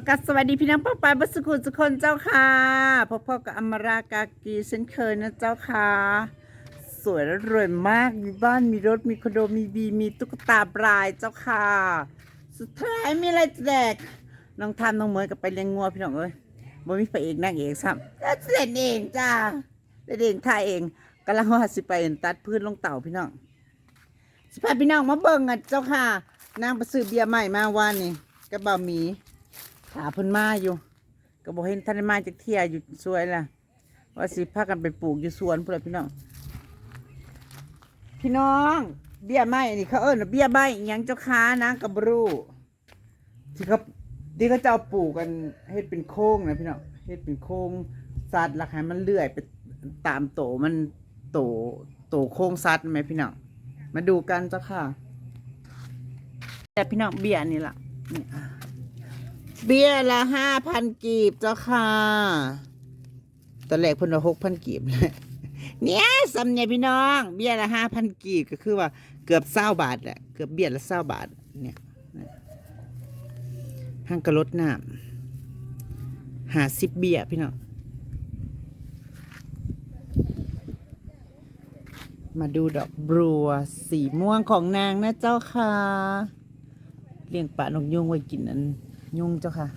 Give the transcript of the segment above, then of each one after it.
ประกาศสวัสดีพี่น้องป้าปายบัสกุลสุคนเจ้าค่ะพบพ่อกับอมรากากีเช่นเคยนะเจ้าค่ะ สวยและรวยมากมีบ้านมีรถมีคอนโดมีบีมีตุ๊กตาปลายเจ้าค่ะ สุดท้ายมีอะไรจะแดกน้องทามน้องเหมยกับไปเลี้ยงงัวพี่น้องเอ้ยบ่มีพระเอกนางเอกซ้ำแล้วเล่นเองจ้าเล่นเองถ่ายเองกำลังว่าสิไปตัดพื้นลงเต่าพี่น้องสิพาพี่น้องมาเบิ่งอะเจ้าค่ะนางไปซื้อเบียร์ใหม่มาวันนี้กระเบาหมี ถาเพิ่นมาอยู่ ก็บอกเห็นท่านมาจากเที่ยอยู่สวยล่ะ ว่าสิพากันไปปลูกอยู่สวนพุ่นล่ะพี่น้อง พี่น้อง เบี้ยไม้นี่เขาเอิ้นว่าเบี้ยใบอิหยังเจ้าค้านางกับบรูที่เขาที่เขาจะเอาปลูกกันเฮ็ดเป็นโค้งนะพี่น้องเฮ็ดเป็นโค้งสัตว์ราคามันเลื่อยไปตามโตมันโตโตโค้งสัตว์ไหมพี่น้องมาดูกันเจ้าค่ะ แต่พี่น้องเบี้ยนี่ล่ะนี่อะ เบี้ยละห้าพันกีบเจ้าค่ะตอนแรกเพิ่นว่าหกพันกีบเนี่ยสำเนียพี่น้อง เบี้ยละห้าพันกีบก็คือว่าเกือบเศร้าบาทแหละเกือบเบี้ยละเศร้าบาทเนี่ยห้างกระลดน้ำหาสิบเบี้ยพี่น้องมาดูดอกบัวสีม่วงของนางนะเจ้าค่ะ เลี้ยงปลานกยุงไว้กินอัน ยุงเจ้าค่ะ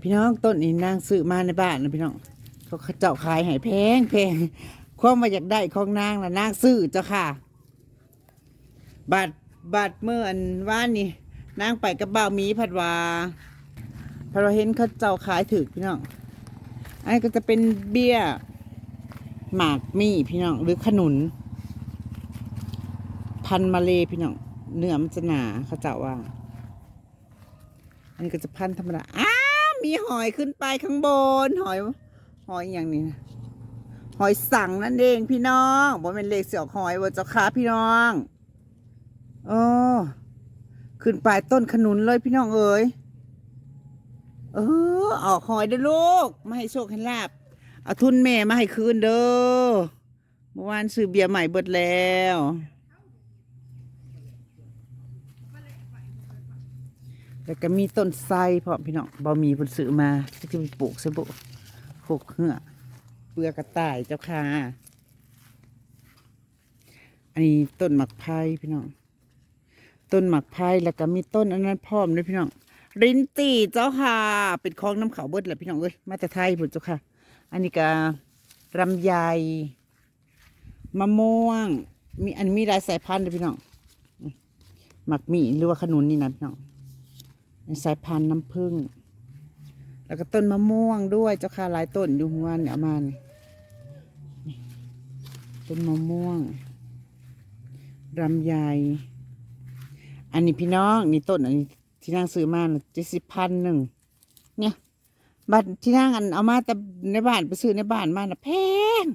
พี่น้องต้นนี้นางซื้อมาในบ้านนะพี่น้องเขาเขาเจ้าขายให้แพงแพงความมาอยากได้ของนางละนางซื้อเจ้าค่ะ บาทบาทเมื่ออันว่านนี่นางไปกับบ่าวมีผัดวาผัดวาเห็นเขาเจ้าขายถือพี่น้อง อันนี้ก็จะเป็นเบี้ย หมากมี่พี่น้องหรือขนุน พันมาเลยพี่น้อง เนื้อมันจะหนาเขาจ้าว่า อันนี้ก็จะพันธรรมดา อ้า มีหอยขึ้นไปข้างบน หอย หอยอย่างนี้นะหอยสังนั่นเองพี่น้องบอกเป็นเลขเสียกหอยว่าเจ้าค้าพี่น้องโอ้ขึ้นไปต้นขนุนเลยพี่น้องเอ๋ยเออออกหอยเด้อลูกมาให้โชคให้ลาบเอาทุนแม่มาให้คืนเด้อเมื่อวานซื้อเบียร์ใหม่เบิดแล้ว แล้วก็มีต้นไทรพร้อมพี่น้องบ่มีผลซื้อมาจะไปปลูกซะบุโคกเหือเปลือกกระต่ายเจ้าค่ะ อันนี้ต้นหมักไผ่พี่น้อง ต้นหมักไผ่แล้วก็มีต้นอันนั้นพร้อมด้วยพี่น้อง รินตีเจ้าค่ะ เป็นคลองน้ำเขาวเบิดแหละพี่น้องเอ้ย มาแต่ไทยพุ่เจ้าค่ะ อันนี้ก็ลำไยมะม่วง มีอันมีหลายสายพันธุ์เลยพี่น้อง หมักมีหรือว่าขนุนนี่นะพี่น้อง สายพันธุ์น้ำผึ้งแล้วก็ต้นมะม่วงด้วยเจ้าค่ะหลายต้นอยู่หัวเนี่ยเอามานี่นี่ต้นมะม่วงลำไยอันนี้พี่น้องนี่ต้นอันนี้ที่นางซื้อมาเจ็ดสิบพันหนึ่งเนี่ยบัตรที่นางอันเอามาแต่ในบ้านไปซื้อในบ้านมาน่ะแพง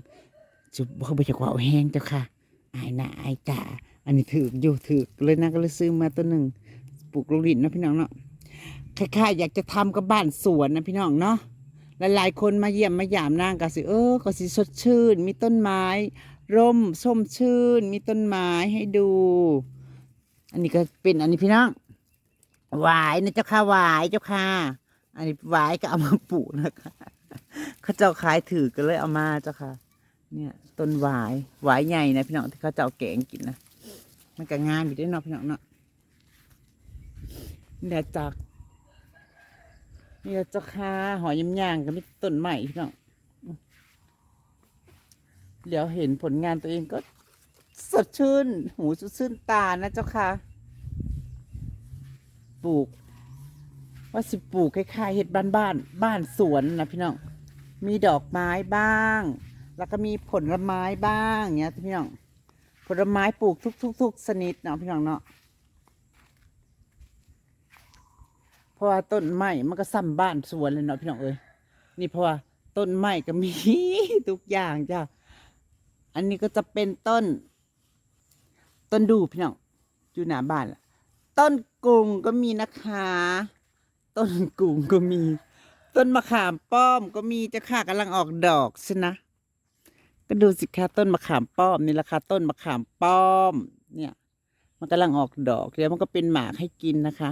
จุบเขาไปจากว่าแห้งเจ้าค่ะอายหน้าอายตาอันนี้ถืออยู่ถือเลยนางก็เลยซื้อมาตัวหนึ่งปลูกลูกดินนะพี่น้องเนาะ คล้ายๆอยากจะทำกับบ้านสวนนะพี่น้องเนาะหลายๆคนมาเยี่ยมมาหยามนางก็สิเออก็สิสดชื่น มีต้นไม้ ร่มส้มชื่น มีต้นไม้ให้ดู อันนี้ก็เป็นอันนี้พี่น้องหวายนะเจ้าค่ะหวายเจ้าค่ะ อันนี้หวายก็เอามาปลูกนะคะเขาเจ้าขายถือก็เลยเอามาเจ้าค่ะ เนี่ยต้นหวายหวายใหญ่นะพี่น้องที่เขาเจ้าแกงกินนะมันก็งามอยู่ด้วยเนาะพี่น้องเนาะเนี่ยจาก นี่เจ้าค่าหอยยำยางก็มีต้นใหม่พี่น้องเดี๋ยวเห็นผลงานตัวเองก็สดชื่น หูสดชื่นตานะเจ้าค่ะ ปลูก ว่าสิปลูกคล้ายๆเห็ดบ้านบ้านบ้านสวนนะพี่น้อง มีดอกไม้บ้าง แล้วก็มีผลไม้บ้างเงี้ยพี่น้อง ผลไม้ปลูกทุกๆๆชนิดเนาะพี่น้องเนาะ เพราะว่าต้นไม้มันก็ซ้ำบ้านสวนเลยเนาะพี่น้องเอ้ยนี่เพราะว่าต้นไม้ก็มี ทุกอย่างจ้ะอันนี้ก็จะเป็นต้น ต้นดูพี่น้องอยู่หน้าบ้านล่ะต้นกุงก็มีนะคะ ต้นกุงก็มี ต้นมะขามป้อมก็มีจ้าค่ะกำลังออกดอกใช่นะก็ดูสิคะต้นมะขามป้อมนี่ราคาต้นมะขามป้อม เนี่ย มันกำลังออกดอกเดี๋ยวมันก็เป็นหมากให้กินนะคะ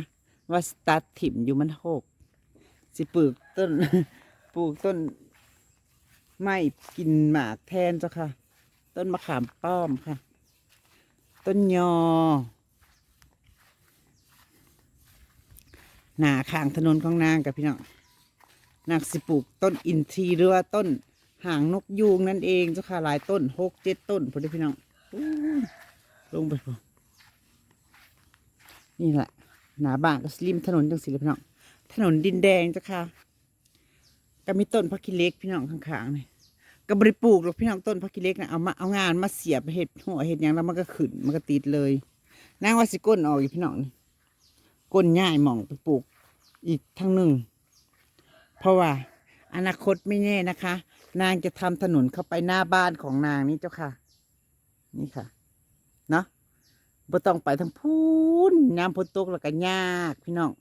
ว่าสตัดถิ่มอยู่มันหกสิปลูกต้น ปลูกต้นไม่กินหมากแทนเจ้าค่ะ ต้นมะขามป้อมค่ะ ต้นยอ หนาข้างถนนของนางกับพี่น้องนางสิปลูกต้นอินทรีหรือว่าต้นหางนกยูงนั่นเองเจ้าค่ะหลายต้นหกเจ็ดต้นพอดีพี่น้องลงไปพอนี่แหละ หนาบ้านก็ริมถนนจังสิเลยพี่น้อง ถนนดินแดงเจ้าค่ะก็มีต้นพักกิเล็กพี่น้องข้างๆนี่ก็บริปลูกหรอกพี่น้องต้นพักกิเล็กนะเอามาเอางานมาเสียบเห็ดหัวเห็ดยังแล้วมันก็ขึ้นมันก็ติดเลยนางว่าสิก้นออกอีกพี่น้องนี่ก้นง่ายหม่องไปปลูก อีกทั้งหนึ่งเพราะว่า อนาคตไม่แน่นะคะ นางจะทำถนนเข้าไปหน้าบ้านของนางนี่เจ้าค่ะ นี่ค่ะ เนาะ บ่ต้องไปทางพูนน้ำพ้นตกแล้วก็ยาก พี่น้อง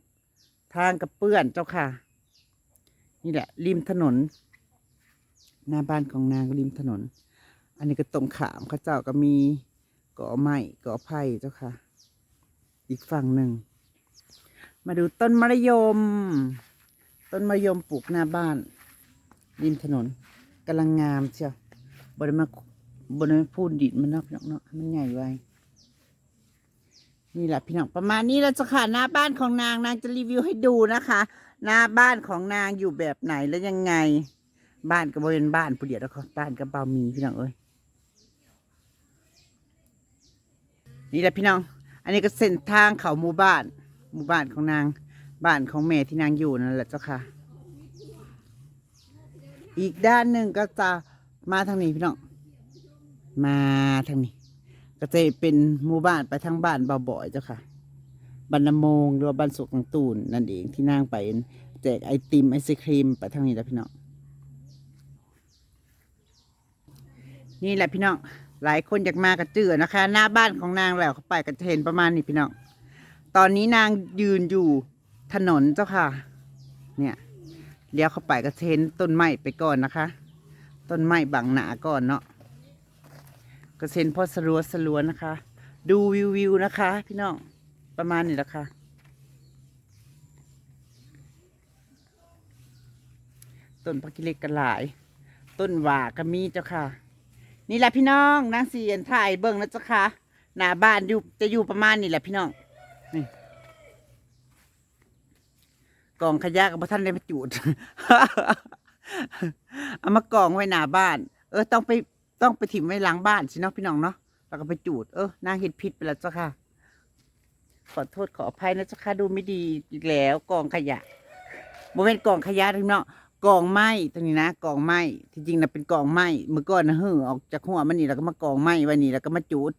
ทางกับเปื้อนเจ้าค่ะ นี่แหละ ริมถนน หน้าบ้านของนางริมถนน อันนี้ก็ตรงขามข้าเจ้าก็มีก่อไม้ก่อไผ่เจ้าค่ะ อีกฝั่งหนึ่ง มาดูต้นมะยม ต้นมะยมปลูกหน้าบ้าน ริมถนนกำลังงามเชียวบริมาบริมาพูนดินมันนอกนาะเนาะมันใหญ่ไว้ นี่แหละพี่น้องประมาณนี้แล้วจ้ะค่ะหน้าบ้านของนางนางจะรีวิวให้ดูนะคะ หน้าบ้านของนางอยู่แบบไหนแล้วยังไง บ้านก็บริเวณบ้านผู้เดียวแล้วก็บ้านก็เบามีพี่น้องเอ้ยนี่แหละพี่น้อง อันนี้ก็เส้นทางเขาหมู่บ้าน หมู่บ้านของนาง บ้านของแม่ที่นางอยู่นั่นแหละเจ้าค่ะ อีกด้านหนึ่งก็จะมาทางนี้พี่น้อง มาทางนี้ ก็จะเป็นหมู่บ้านไปทางบ้านเบาบ่อยเจ้าค่ะบรรณมงหรือว่าบ้านสุกของตูนนั่นเองที่นางไปแจกไอติมไอศครีมไปทางนี้แหละพี่น้องนี่แหละพี่น้องหลายคนอยากมากระเจือนะคะ หน้าบ้านของนางแล้วเขาไปก็จะเห็นประมาณนี้พี่น้องตอนนี้นางยืนอยู่ถนนเจ้าค่ะ เนี่ยเลี้ยวเข้าไปก็จะเห็นต้นไม้ไปก่อนนะคะ ต้นไม้บังหนาก่อนเนาะ ก็จะเห็นพอสลัวสลัวนะคะ ดูวิววิวนะคะ พี่น้องประมาณนี้แหละค่ะต้นพักกิเล็กกันหลาย ต้นหว่าก็มีเจ้าค่ะ นี่แหละพี่น้องนางเสียนถ่ายเบิ่งนะเจ้าค่ะหน้าบ้านอยู่จะอยู่ประมาณนี้แหละพี่น้องนี่กองขยะกับท่านได้มาจูด เอามากองไว้หน้าบ้าน เออต้องไป ต้องไปถิ่มไว้หลังบ้านสิเนาะพี่น้องเนาะแล้วก็ไปจูดเออนางเห็ดพิษไปแล้วเจ้าค่ะ ขอโทษขออภัยนะเจ้าค่ะดูไม่ดีอีกแล้วกองขยะโมเป็นกองขยะพี่น้องกองไม้ตรงนี้นะกองไม้ที่จริงนะเป็นกองไม้เมื่อก่อนนะเฮ้อออกจากหัวมันนี่แล้วก็มากองไม้ไว้นี่แล้วก็มาจูด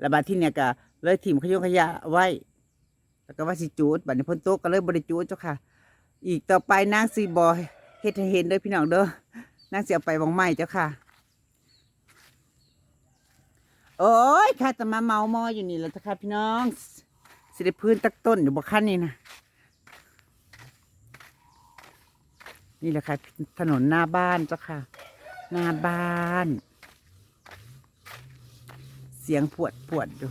แล้วบาดที่เนี่ยก็เลยถิ่มขยงขยะไว้ แล้วก็ว่าสิจูดบัดนี้พ้นโต๊ะก็เลยบริจูดเจ้าค่ะ อีกต่อไปนางสีบอยเฮ็ดให้เห็นเด้อพี่น้องเด้อนางเสียไปวางไม้เจ้าค่ะ โอ้ยค่ะจะมาเมามออยู่นี่แหล้วจ้าค่ะพี่น้อง สิได้พื้นตักต้นอยู่บ่คันนี่นะนี่แหละค่ะถนนหน้าบ้านเจ้าค่ะ หน้าบ้าน เสียงปวดปวดอยู่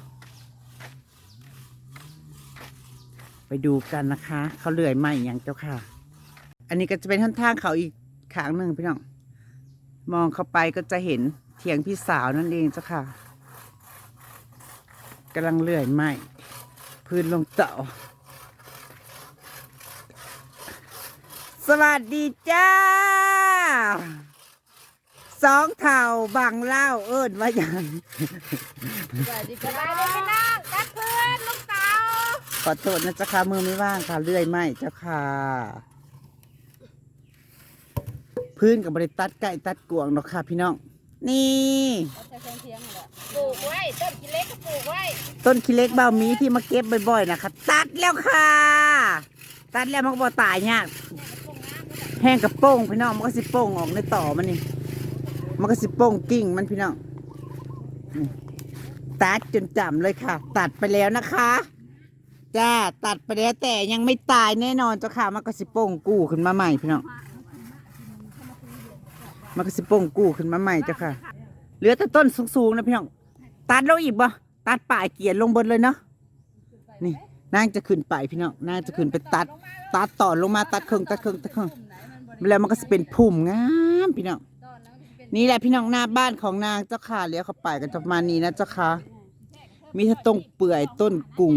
ไปดูกันนะคะ เขาเลื่อยไม้อย่างเจ้าค่ะ อันนี้ก็จะเป็นท่อนทางเขาอีกขางหนึ่งพี่น้อง มองเข้าไปก็จะเห็นเถียงพี่สาวนั่นเองเจ้าค่ะ กำลังเลื่อยไม้พื้นลงเต่า สวัสดีจ้า สองเท่าบังเล่าเอิญว่าอย่างสวัสดีครับพี่น้องกัดเพื่อนลูกสาวขอโทษนะเจ้าค่ะมือไม่ว่างค่ะเลื่อยไม้เจ้าค่ะ พื้นกับบริตัดใกล้ตัดกวงเนาะค่ะพี่น้อง นี่ ปลูกไว้ต้นกิเล็กก็ปลูกไว้ต้นขี้เล็กเบามีที่มาเก็บบ่อยๆนะคะตัดแล้วค่ะ ตัดแล้วมันก็บ่ตายยากแห้งกระโป้งพี่น้องมันก็สิโป้งออกในต่อมันนี่มันก็สิโป้งกิ่งมันพี่น้องนี่ตัดจนจำเลยค่ะ ตัดไปแล้วนะคะจ้าตัดไปแล้วแต่ยังไม่ตายแน่นอนเจ้าค่ะมันก็สิโป้งกู้ขึ้นมาใหม่พี่น้อง มันก็สิโป้งกู้ขึ้นมาใหม่เจ้าค่ะ เหลือแต่ต้นสูงๆนะพี่น้อง ตัดลงอีกบ่ ตัดป่ายเกียรลงบนเลยเนาะ นี่นางจะขึ้นไปพี่น้องนางจะขึ้นไปตัด ตัดต่อลงมาตัดเครื่องตัดเครื่องตัดเครื่องแล้วมันก็จะเป็นพุ่มงามพี่น้อง นี่แหละพี่น้องหน้าบ้านของนางเจ้าค่ะเลี้ยวเข้าไปกันประมาณนี้นะเจ้าค่ะ มีทั้งต้นเปื่อยต้นกุง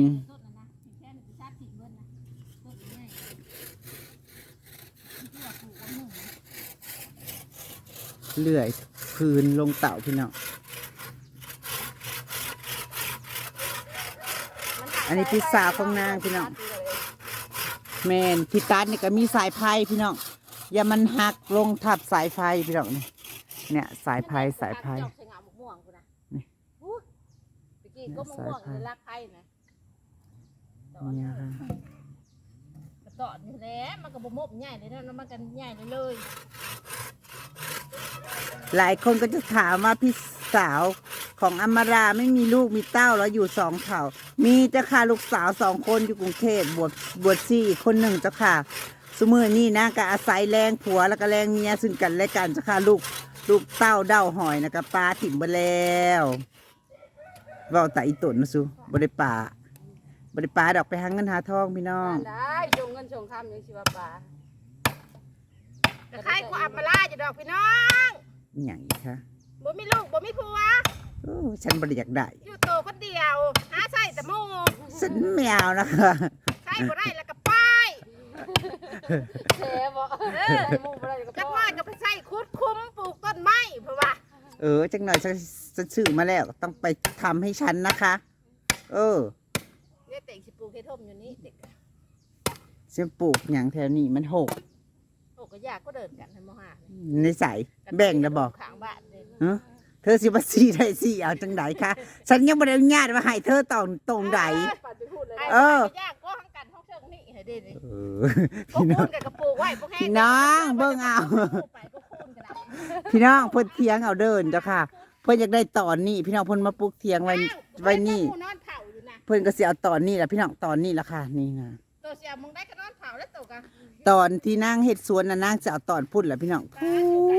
เลื่อยพื้นลงเต่าพี่น้องอันนี้พี่สาวของนางพี่น้องแมนที่ตัดนี่ก็มีสายไฟพี่น้องอย่ามันหักลงทับสายไฟพี่น้องนี่เนี่ยสายไฟสายไฟจอกใส่งามมะม่วงกูนะนี่อู้ตะกี้ก็มะม่วงสายไฟเลยรักใครนะตอนเนี่ยค่ะ ตอนนี่แหละมันก็บ่มบใหญ่เลยนะมันกันใหญ่เลยเลยหลายคนก็จะถามว่าพี่สาวของอมราไม่มีลูกมีเต้าแล้วอยู่สองเผ่า มีเจ้าค่ะลูกสาวสองคนอยู่กรุงเทพบวชบวชซี่อีกคนหนึ่งเจ้าค่ะ สมือนี่นะก็อาศัยแรงผัวแล้วก็แรงเมียซึ่งกันและกันเจ้าค่ะลูกลูกเต้าเด้าหอยนะก็ปลาถิ่มไปแล้วเว่าแต่อีตุนนะสุบริป่า บริป่าดอกไปหาเงินหาทองพี่น้องได้ชงเงินชงคำยังชีวปลาแต่ใครกูอับมาล่าจะดอกพี่น้องอหย่างอีกคะบ่มีลูกบ่มีผัวโอ้ฉันบริอยากได้อยู่โตคนเดียวหาใส่แต่หมูฉันไม่เอานะคะใส่บ่ได้แล้วก็ป้ายแฉบ่เออหมูบ่ได้ก็จักน้อยก็ไปใส่คุดคุ้มปลูกต้นไม้เพราะว่าเออจังหน่อยฉันฉันซื้อมาแล้วต้องไปทำให้ฉันนะคะ เออ เนี่ยเต็งสิปลูกเฮ็ดทมอยู่นี่เด็กฉันปลูกอย่างแถวนี้มันหกโอ้ก็ยากก็เดินกันให้มหาในใสแบ่งแล้วบอกข้างบ้านเด้เออเธอสิบสีได้สิเอาจังไดคะฉันยังไม่ได้อนุญาตว่าให้เธอตองตรงใดเออ ยากก็ทั้งกันทั้งเชิงนี่ให้เด้นี่เออพวกคูนกับกระปูไว้พวกแห้งพี่น้องเบิ่งเอา ไปพวกคูนกันเอาพี่น้องเพิ่นเทียงเอาเดินเจ้าค่ะ เพิ่นอยากได้ตอนนี้ พี่น้องเพิ่นมาปลูกเทียงไว้ไว้นี่นอนเผาอยู่นะ เพิ่นก็สิเอาตอนนี้แหละพี่น้องตอนนี้ละค่ะนี่นะตัวเสียมึงได้ก็นอนเผาแล้วตัวกันตอนที่นางเฮ็ดสวนน่ะนางจะเอาตอนพุ่นแหละพี่น้องพู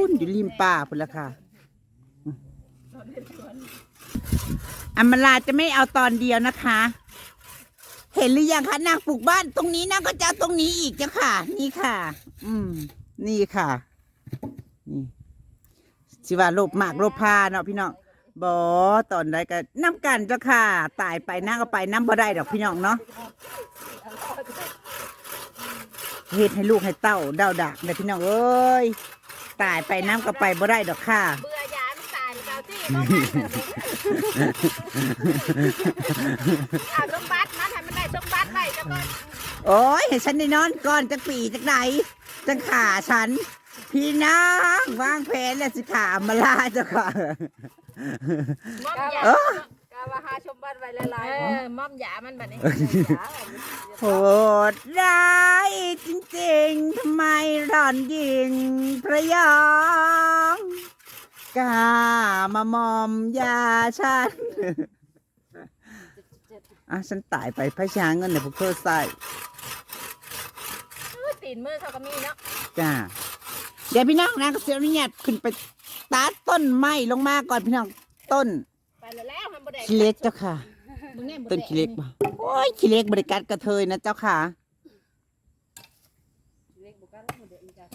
นอยู่ริมป่าพุ่นละค่ะอัมราจะไม่เอาตอนเดียวนะคะ เห็นหรือยังคะนางปลูกบ้านตรงนี้นางก็จะเอาตรงนี้อีกเจ้าค่ะ นี่ค่ะ อืม นี่ค่ะ นี่สิว่าโลบมากโลบพาเนาะพี่น้อง บอตอนใดก็น้ำกันเจ้าค่ะ ตายไปนางก็ไปน้ำบ่ได้ดอกพี่น้องเนาะเฮ็ดให้ลูกให้เต้าเดาดักเลยพี่น้องเอ้ยตายไปน้ำก็ไปบ่ได้ดอกค่ะ เบื่อยาไม่ตายเจ้าที่ก็ไม่เอาสมบัติมาทำไม่ได้สมบัติไว้จังเลยโอ้ยให้ฉันได้นอนก่อนจักปีจักไหนจังขาฉัน พี่น้องวางแผนแล้วสิขามาลาเจ้าค่ะ ม่อมยาเออกาว่าหาชมบัติไว้หลายๆเออม่อมยามันแบบนี้โหดร้ายจริงๆ ทำไมร่อนยิงพระยองกล้ามามอมยาฉัน อะฉันตายไปพระชาเงินในพวกเธอใส่ตีนมือเขาก็มีเนาะจ้าเดี๋ยวพี่น้องนะก็เสียอนุญาตขึ้นไป ตัดต้นไม้ลงมาก่อนพี่น้องต้นไปแล้วแล้วมันบ่ได้ขี้เล็กเจ้าค่ะ มึงแน่บ่ต้นได้ขี้เล็กบ่โอ้ยขี้เล็กบริการกระเทยนะเจ้าค่ะเล็กบ่กล้าบ่ได้อีกจ้ะ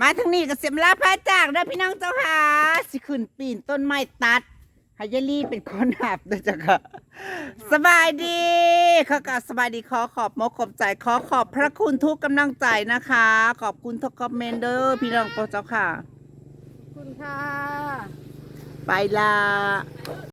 มาทางนี้ก็เสียมลาพระจากนะพี่น้องเจ้าค่ะสิขึ้นปีนต้นไม้ตัด ใหายายลี่เป็นคนหับนะเจ้าค่ะสบายดีขอกราบสบายดีขอขอบมกขอบใจขอขอบพระคุณทุกกำลังใจนะคะ ขอบคุณทุกคอมเมนต์เด้อพี่น้องเจ้าค่ะคุณค่ะ ไปละ